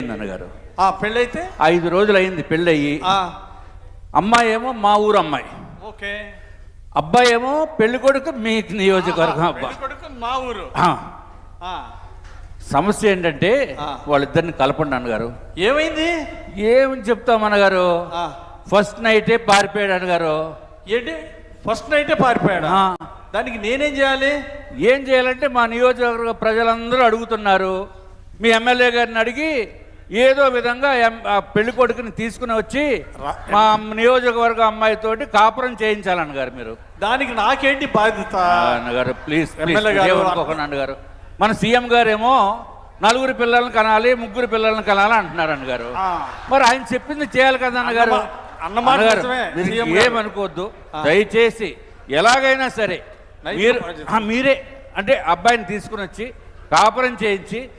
నాన్నగారు. ఆ పెళ్ళైతే? ఐదు రోజులు అయింది పెళ్ళయి ఆ, అమ్మాయి ఏమో మా ఊరు అమ్మాయి. ఓకే. అబ్బాయి ఏమో పెళ్ళి కొడుకు మీ నియోజకవర్గం అబ్బాయి మా ఊరు. సమస్య ఏంటంటే. వాళ్ళిద్దరిని కలపండి అన్నగారు ఏమైంది? ఏమని చెప్తాం అన్నగారు ఫస్ట్ నైటే పారిపోయాడు అన్నగారు ఏంటి? ఫస్ట్ నైటే పారిపోయాడా? దానికి నేనేం చేయాలి? ఏం చేయాలంటే మా నియోజకవర్గ ప్రజలందరూ అడుగుతున్నారు. మీ ఎమ్మెల్యే గారిని అడిగి ఏదో విధంగా పెళ్ళి కొడుకుని తీసుకుని వచ్చి మా నియోజకవర్గ అమ్మాయితోటి కాపురం చేయించాలన్నగారు మీరు. దానికి నాకేంటి బాధ్యత? అన్నగారు ప్లీజ్ గారు, మన సీఎం గారేమో నలుగురు పిల్లల్ని కనాలి ముగ్గురు పిల్లల్ని కనాలి అంటున్నారు అన్నగారు. మరి ఆయన చెప్పింది చేయాలి కదా అన్నగారు? అన్నమా- అన్నమాట గారు. ఏమనుకోవద్దు. దయచేసి ఎలాగైనా సరే మీరు మీరే అంటే అబ్బాయిని తీసుకుని వచ్చి కాపురం చేయించి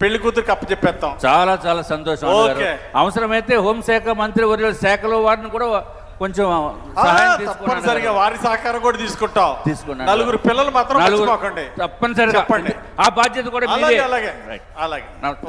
పెళ్ళి కూతురికి అప్పచెప్పేస్తాం చాలా చాలా సంతోషం ఓకే. అవసరమైతే హోంశాఖ మంత్రి వర్యుల శాఖలో వారిని కూడా కొంచెం సహాయం తప్పనిసరిగా. వారి సహకారం కూడా తీసుకుంటాం తీసుకున్నాను. నలుగురు పిల్లలు మాత్రం నలుగురు మర్చిపోకండి తప్పనిసరిగా చెప్పండి. ఆ బాధ్యత కూడా అలాగే మీదే అలాగే రైట్. అలాగే నా-